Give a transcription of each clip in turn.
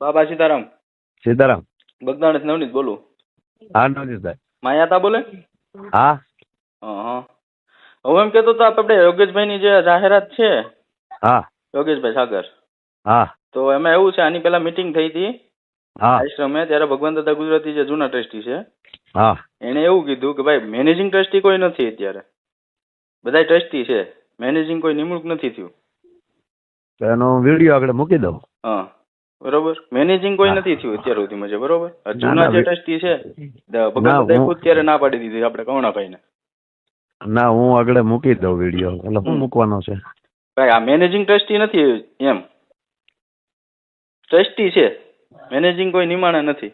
બાબા સીતારામ. સીતારામ. બગદાણ નવનીત બોલું. હા નવનીતભાઈ માયાતા બોલે? હા. હા હા હું એમ કેતો તો આપણે યોગેશભાઈની જે જાહેરાત છે હા. યોગેશભાઈ સાગર. હા. તો એમાં એવું છે આની પેલા મીટિંગ થઈ હતી. હા. આશ્રમે ત્યારે ભગવાન દાદા ગુજરાતી જે જૂના ટ્રસ્ટી છે હા. એણે એવું કીધું કે ભાઈ મેનેજિંગ ટ્રસ્ટી કોઈ નથી અત્યારે. બધા ટ્રસ્ટી છે. મેનેજિંગ કોઈ નિમણૂક નથી થયું. તો એનો વીડિયો આગળ મૂકી દઉં. હા. બરોબર? મેનેજિંગ કોઈ નથી થયું અત્યાર સુધીમાં છે બરોબર? ના, જૂના જે ટ્રસ્ટી છે ભગવાન ના, ખુદ ત્યારે ના પાડી દીધી આપણે કવણાભાઈને ના હું આગળ મૂકી દઉં વીડિયો. એટલે હું મૂકવાનો છે. ભાઈ આ મેનેજિંગ ટ્રસ્ટી નથી એમ. ટ્રસ્ટી છે. મેનેજિંગ કોઈ નિમાણે નથી.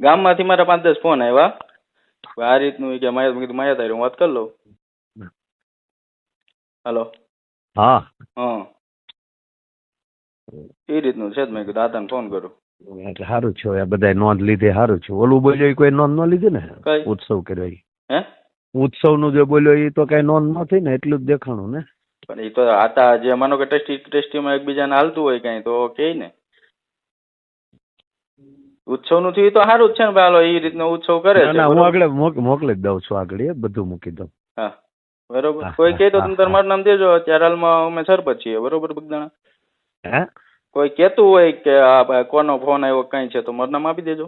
ગામમાંથી મારા પાંચ દસ ફોન આવ્યા. આ રીતનું કે માયા કીધું માયા તારી હું વાત કરી લઉં. હલો. હા. હા. એ રીતનું છે જ મેં કીધું. દાદાને ફોન કરું એટલે સારું છે આ બધા નોંધ લીધી સારું છે. ઓલું બોલ્યો એ કોઈ નોંધ ન લીધી ને? કઈ? ઉત્સવ કર્યો એ. હે? ઉત્સવનું જે બોલ્યો એ તો કઈ નોંધ ન થઈ ને એટલું જ દેખાણું ને? પણ એ તો આતા જે માનો કે ટેસ્ટી ટ્રસ્ટીમાં એકબીજાને હાલતું હોય કઈ તો કે ને? ઉત્સવનું થયું તો સારું જ છે ને ભાઈ. હાલો એ રીતનો ઉત્સવ કરે ના છે ના હું બરોબર? આગળ મોક- મોકલી જ દઉં છું આગળ એ બધું મૂકી દઉં. હા બરોબર. હા, કોઈ કહે તો હા, તમે હા. મારું નામ દેજો. અત્યારે હાલમાં અમે સરપંચ છીએ બરોબર બગદાણા? હે? કોઈ કહેતું હોય કે આ કોનો ફોન આવ્યો, કઈ છે, તો મારું નામ આપી દેજો.